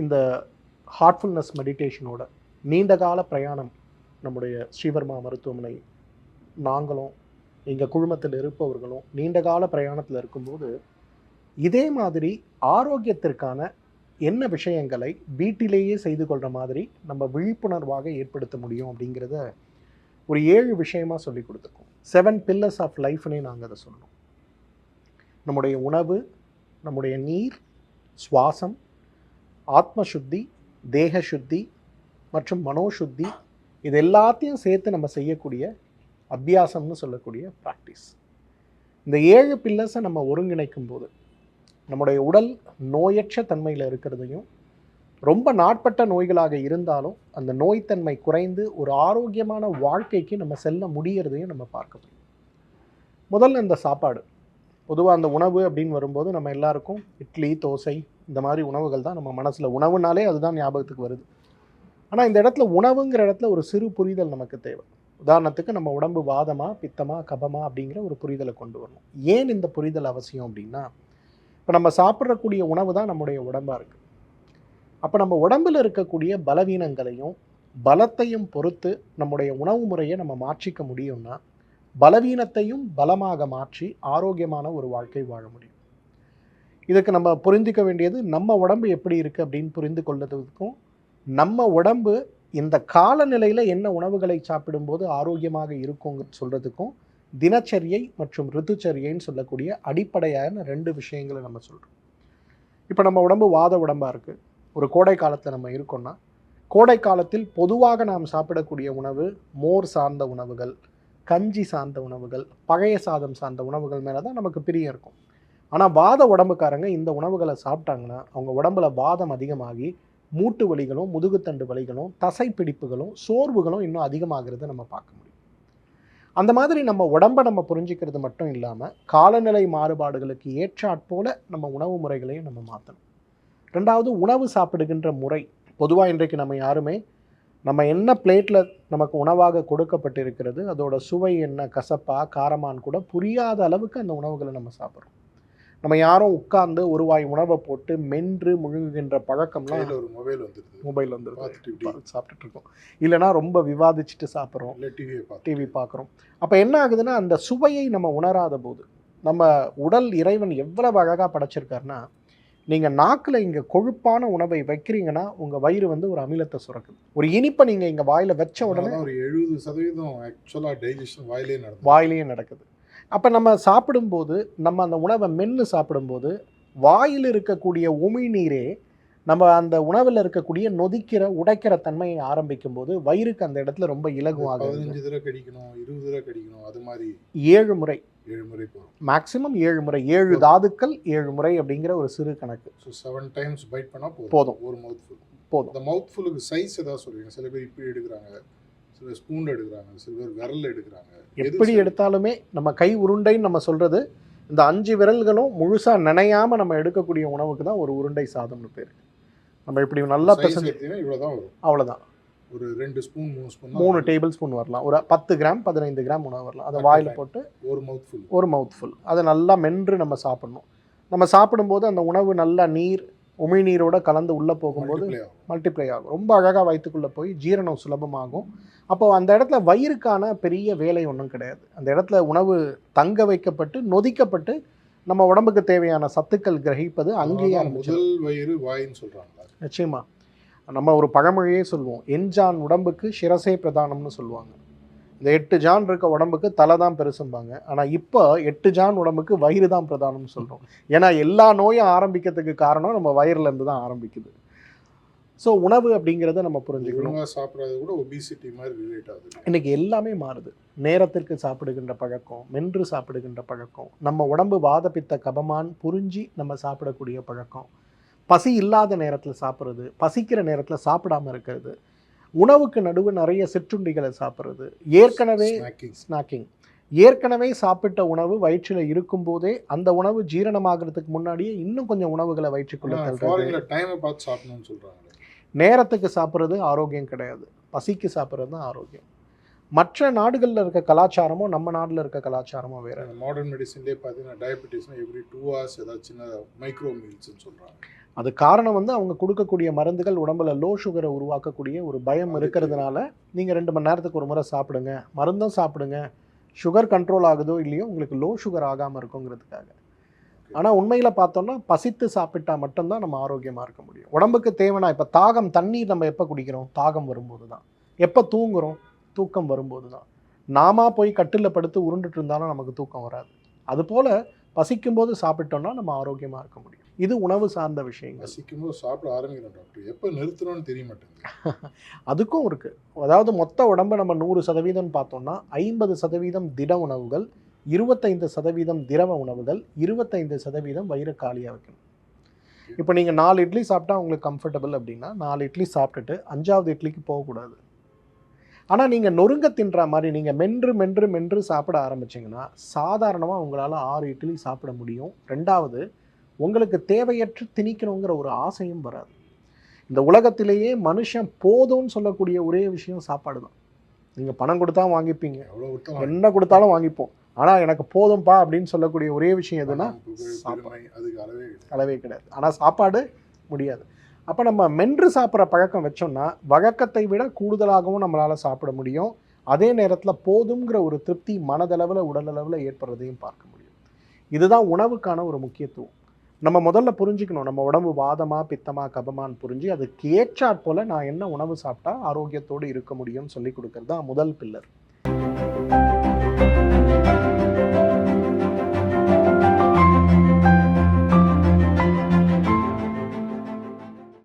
இந்த ஹார்ட்ஃபுல்னஸ் மெடிடேஷனோட நீண்ட கால பிரயாணம் நம்முடைய ஸ்ரீவர்மா மருத்துவமனை நாங்களும் எங்கள் குழுமத்தில் இருப்பவர்களும் நீண்ட கால பிரயாணத்தில் இருக்கும்போது இதே மாதிரி ஆரோக்கியத்திற்கான என்ன விஷயங்களை வீட்டிலேயே செய்து கொள்கிற மாதிரி நம்ம விழிப்புணர்வாக ஏற்படுத்த முடியும் அப்படிங்கிறத ஒரு ஏழு விஷயமாக சொல்லி கொடுத்துருக்கோம். செவன் பில்லர்ஸ் ஆஃப் லைஃப்னே நாங்கள் அதை சொன்னோம் நம்முடைய உணவு நம்முடைய நீர் சுவாசம் ஆத்ம சுத்தி தேக சுத்தி மற்றும் மனோசுத்தி இது எல்லாத்தையும் சேர்த்து நம்ம செய்யக்கூடிய அபியாசம்னு சொல்லக்கூடிய ப்ராக்டிஸ் இந்த ஏழு பில்லர்ஸை நம்ம ஒருங்கிணைக்கும் போது நம்முடைய உடல் நோயற்ற தன்மையில் இருக்கிறதையும் ரொம்ப நாட்பட்ட நோய்களாக இருந்தாலும் அந்த நோய்த்தன்மை குறைந்து ஒரு ஆரோக்கியமான வாழ்க்கைக்கு நம்ம செல்ல முடியறதையும் நம்ம பார்க்க முடியும். முதல்ல இந்த சாப்பாடு. பொதுவாக அந்த உணவு அப்படின்னு வரும்போது நம்ம எல்லாருக்கும் இட்லி தோசை இந்த மாதிரி உணவுகள் தான் நம்ம மனசில் உணவுனாலே அதுதான் ஞாபகத்துக்கு வருது. ஆனால் இந்த இடத்துல உணவுங்கிற இடத்துல ஒரு சிறு புரிதல் நமக்கு தேவை. உதாரணத்துக்கு நம்ம உடம்பு வாதமா பித்தமா கபமா அப்படிங்கிற ஒரு புரிதலை கொண்டு வரணும். ஏன் இந்த புரிதல் அவசியம் அப்படின்னா இப்போ நம்ம சாப்பிட்றக்கூடிய உணவு தான் நம்முடைய உடம்பாக இருக்குது அப்போ நம்ம உடம்பில் இருக்கக்கூடிய பலவீனங்களையும் பலத்தையும் பொறுத்து நம்முடைய உணவு முறையை நம்ம மாற்றிக்க முடியும்னா பலவீனத்தையும் பலமாக மாற்றி ஆரோக்கியமான ஒரு வாழ்க்கை வாழ முடியும். இதுக்கு நம்ம புரிந்துக்க வேண்டியது நம்ம உடம்பு எப்படி இருக்குது அப்படின்னு புரிந்து கொள்வதற்கும் நம்ம உடம்பு இந்த காலநிலையில் என்ன உணவுகளை சாப்பிடும்போது ஆரோக்கியமாக இருக்குங்க சொல்கிறதுக்கும் தினச்சரியை மற்றும் ரித்துச்சரியைன்னு சொல்லக்கூடிய அடிப்படையான ரெண்டு விஷயங்களை நம்ம சொல்கிறோம் இப்போ நம்ம உடம்பு வாத உடம்பாக இருக்குது ஒரு கோடை காலத்தில் நம்ம இருக்கோம்னா கோடை காலத்தில் பொதுவாக நாம் சாப்பிடக்கூடிய உணவு மோர் சார்ந்த உணவுகள் கஞ்சி சார்ந்த உணவுகள் பழைய சாதம் சார்ந்த உணவுகள் மேலே தான் நமக்கு பிரியம் இருக்கும். ஆனால் வாத உடம்புக்காரங்க இந்த உணவுகளை சாப்பிட்டாங்கன்னா அவங்க உடம்புல வாதம் அதிகமாகி மூட்டு வலிகளும் முதுகுத்தண்டு வலிகளும் தசை பிடிப்புகளும் சோர்வுகளும் இன்னும் அதிகமாகிறத நம்ம பார்க்க முடியும். அந்த மாதிரி நம்ம உடம்பை நம்ம புரிஞ்சுக்கிறது மட்டும் இல்லாமல் காலநிலை மாறுபாடுகளுக்கு ஏற்றாற்போல நம்ம உணவு முறைகளையும் நம்ம மாற்றணும் ரெண்டாவது உணவு சாப்பிடுகின்ற முறை. பொதுவாக இன்றைக்கு நம்ம யாருமே நம்ம என்ன பிளேட்டில் நமக்கு உணவாக கொடுக்கப்பட்டிருக்கிறது அதோட சுவை என்ன கசப்பா காரமான்னு கூட புரியாத அளவுக்கு அந்த உணவுகளை நம்ம சாப்பிட்றோம். நம்ம யாரும் உட்கார்ந்து ஒரு வாய் உணவை போட்டு மென்று முழுங்குகின்ற பழக்கம்லாம் ஒரு மொபைல் வந்துடுது மொபைல் வந்துருது. சாப்பிட்டுட்டு இருக்கோம். இல்லைன்னா ரொம்ப விவாதிச்சுட்டு சாப்பிட்றோம். இல்லை டிவியை டிவி பார்க்குறோம். அப்போ என்ன ஆகுதுன்னா அந்த சுவையை நம்ம உணராத போது நம்ம உடல் இறைவன் எவ்வளவு அழகாக படைச்சிருக்காருன்னா நீங்கள் நாக்கில் இங்கே கொழுப்பான உணவை வைக்கிறீங்கன்னா உங்கள் வயிறு வந்து ஒரு அமிலத்தை சுரக்குது. ஒரு இனிப்பை நீங்கள் இங்கே வாயில் வச்ச உடனே ஒரு எழுபது சதவீதம் ஆக்சுவலாக டைஜஷன் வாயிலே நடக்கும் வாயிலேயே நடக்குது. அப்போ நம்ம சாப்பிடும்போது நம்ம அந்த உணவை மென்று சாப்பிடும்போது வாயில் இருக்கக்கூடிய உமிழ்நீரே நம்ம அந்த உணவில் இருக்கக்கூடிய நொதிக்கிற உடைக்கிற தன்மையை ஆரம்பிக்கும் போது வயிறுக்கு அந்த இடத்துல ரொம்ப இலகுவாக பதினஞ்சு தடவை கடிக்கணும் இருபது தடவை கடிக்கணும் அது மாதிரி ஏழு முறை. ஏழு முறை போகும் மேக்சிமம் ஏழு முறை. ஏழு தாதுக்கள் ஏழு முறை அப்படிங்கிற ஒரு சிறு கணக்கு. ஸோ செவன் டைம்ஸ் பைட் பண்ணால் போதும். போதும். ஒரு மவுத் ஃபுல் போதும். அந்த மவுத் ஃபுல்லுக்கு சைஸ் ஏதாவது சொல்லுவீங்க சில பேர் இப்படி எடுக்கிறாங்க. சில ஸ்பூன் எடுக்கிறாங்க சில பேர் விரல் எடுக்கிறாங்க. எப்படி? எடுத்தாலுமே நம்ம கை உருண்டைன்னு நம்ம சொல்றது இந்த அஞ்சு விரல்களும் முழுசா நினையாம நம்ம எடுக்கக்கூடிய உணவுக்கு தான் ஒரு உருண்டை சாதம்னு பேர். நம்ம இப்படி நல்லா பிசைஞ்சு இவ்வளோதான் வரும். அவ்வளவுதான். ஒரு ரெண்டு ஸ்பூன் மூணு ஸ்பூன் மூணு டேபிள் ஸ்பூன் வரலாம். ஒரு பத்து கிராம் பதினைந்து கிராம் உணவு வரலாம். அதை வாயில போட்டு ஒரு மவுத் ஃபுல் ஒரு மவுத் ஃபுல் அதை நல்லா மென்று நம்ம சாப்பிடணும். நம்ம சாப்பிடும்போது அந்த உணவு நல்லா நீர் உமிழ்நீரோட கலந்து உள்ளே போகும்போது மல்டிப்ளை ஆகும். ரொம்ப அழகாக வயிற்றுக்குள்ளே போய் ஜீரணம் சுலபமாகும். அப்போ அந்த இடத்துல வயிறுக்கான பெரிய வேலை ஒன்றும் கிடையாது. அந்த இடத்துல உணவு தங்க வைக்கப்பட்டு நொதிக்கப்பட்டு நம்ம உடம்புக்கு தேவையான சத்துக்கள் கிரகிப்பது அங்கேயே முதல் வயிறு வாயின்னு சொல்றாங்களா நிச்சயமா. நம்ம ஒரு பழமொழியே சொல்லுவோம் எஞ்சான் உடம்புக்கு சிரசே பிரதானம்னு சொல்லுவாங்க. இந்த எட்டு ஜான் இருக்க உடம்புக்கு தலை தான் பெருசும்பாங்க. ஆனால் இப்போ எட்டு ஜான் உடம்புக்கு வயிறு தான் பிரதானம்னு சொல்கிறோம் ஏன்னா எல்லா நோயும் ஆரம்பிக்கிறதுக்கு காரணம் நம்ம வயிறுல இருந்து தான் ஆரம்பிக்குது. ஸோ உணவு அப்படிங்கிறத நம்ம புரிஞ்சுக்கணும். சாப்பிடாத கூட ஒபிசிட்டி மாதிரி ரிலேட் ஆகுது. இன்னைக்கு எல்லாமே மாறுது. நேரத்திற்கு சாப்பிடுகின்ற பழக்கம் மென்று சாப்பிடுகின்ற பழக்கம் நம்ம உடம்பு வாதப்பித்த கபமான் புரிஞ்சு நம்ம சாப்பிடக்கூடிய பழக்கம். பசி இல்லாத நேரத்தில் சாப்பிட்றது பசிக்கிற நேரத்தில் சாப்பிடாம இருக்கிறது உணவுக்கு நடுவு நிறைய சிற்றுண்டிகளை சாப்பிட்றது. ஏற்கனவே ஸ்நாக்கிங் ஏற்கனவே சாப்பிட்ட உணவு வயிற்றில் இருக்கும்போதே அந்த உணவு ஜீரணமாகிறதுக்கு முன்னாடியே இன்னும் கொஞ்சம் உணவுகளை வயிற்றுக்குள்ள பார்த்து சாப்பிடணும்னு சொல்றாங்க. நேரத்துக்கு சாப்பிட்றது ஆரோக்கியம் கிடையாது. பசிக்கு சாப்பிட்றது தான் ஆரோக்கியம். மற்ற நாடுகளில் இருக்க கலாச்சாரமும் நம்ம நாட்டில் இருக்க கலாச்சாரமும் வேற. மாடர்ன் மெடிசின்லேயே பார்த்தீங்கன்னா டயபெட்டிஸ்னா எவ்ரி டூ ஹவர்ஸ் ஏதாவது சின்ன மைக்ரோ மீல்ஸ்னு சொல்றாங்க. அது காரணம் வந்து அவங்க கொடுக்கக்கூடிய மருந்துகள் உடம்புல லோ சுகரை உருவாக்கக்கூடிய ஒரு பயம் இருக்கிறதுனால நீங்கள் ரெண்டு மணி நேரத்துக்கு ஒரு முறை சாப்பிடுங்க. மருந்தும் சாப்பிடுங்க. சுகர் கண்ட்ரோல் ஆகுதோ இல்லையோ உங்களுக்கு லோ சுகர் ஆகாமல் இருக்குங்கிறதுக்காக. ஆனால் உண்மையில் பார்த்தோம்னா பசித்து சாப்பிட்டா மட்டும்தான் நம்ம ஆரோக்கியமாக இருக்க முடியும். உடம்புக்கு தேவைனா இப்போ தாகம் தண்ணீர் நம்ம எப்போ குடிக்கிறோம்? தாகம் வரும்போது தான் எப்போ தூங்குறோம்? தூக்கம் வரும்போது தான் நாம போய் கட்டில் படுத்து உருண்டுட்டு இருந்தாலும் நமக்கு தூக்கம் வராது. அதுபோல் பசிக்கும்போது சாப்பிட்டோம்னா நம்ம ஆரோக்கியமாக இருக்க முடியும். இது உணவு சார்ந்த விஷயங்கள். பசிக்கும் போது சாப்பிட ஆரம்பிக்கிறோம் டாக்டர். எப்போ நிறுத்தணும்னு தெரிய மாட்டேங்குது. அதுக்கும் இருக்குது அதாவது மொத்த உடம்பை நம்ம நூறு சதவீதம் பார்த்தோம்னா ஐம்பது சதவீதம் திட உணவுகள் இருபத்தைந்து சதவீதம் திரவ உணவுகள் இருபத்தைந்து சதவீதம் வயிறு காலியாக வைக்கணும். இப்போ நீங்கள் நாலு இட்லி சாப்பிட்டா உங்களுக்கு கம்ஃபர்டபுள் அப்படின்னா நாலு இட்லி சாப்பிட்டுட்டு அஞ்சாவது இட்லிக்கு போகக்கூடாது. ஆனால் நீங்கள் நொறுங்க தின்ற மாதிரி நீங்கள் மென்று மென்று மென்று சாப்பிட ஆரம்பிச்சிங்கன்னா சாதாரணமாக உங்களால் ஆறு இட்லி சாப்பிட முடியும். ரெண்டாவது உங்களுக்கு தேவையற்று திணிக்கணுங்கிற ஒரு ஆசையும் வராது. இந்த உலகத்திலேயே மனுஷன் போதும்னு சொல்லக்கூடிய ஒரே விஷயம் சாப்பாடு தான். நீங்கள் பணம் கொடுத்தா வாங்கிப்பீங்க. என்ன கொடுத்தாலும் வாங்கிப்போம். ஆனால் எனக்கு போதும்பா அப்படின்னு சொல்லக்கூடிய ஒரே விஷயம் எதுனா சாப்பாடு. அளவே கிடையாது. ஆனால் சாப்பாடு முடியாது. அப்போ நம்ம மென்று சாப்பிட்ற பழக்கம் வச்சோம்னா வழக்கத்தை விட கூடுதலாகவும் நம்மளால் சாப்பிட முடியும். அதே நேரத்தில் போதுங்கிற ஒரு திருப்தி மனதளவில் உடலளவில் ஏற்படுறதையும் பார்க்க முடியும். இதுதான் உணவுக்கான ஒரு முக்கியத்துவம். நம்ம முதல்ல புரிஞ்சுக்கணும். நம்ம உடம்பு வாதமாக பித்தமாக கபமான்னு புரிஞ்சு அதுக்கு ஏற்றாற் போல் நான் என்ன உணவு சாப்பிட்டா ஆரோக்கியத்தோடு இருக்க முடியும்னு சொல்லி கொடுக்கறது தான் முதல் பில்லர்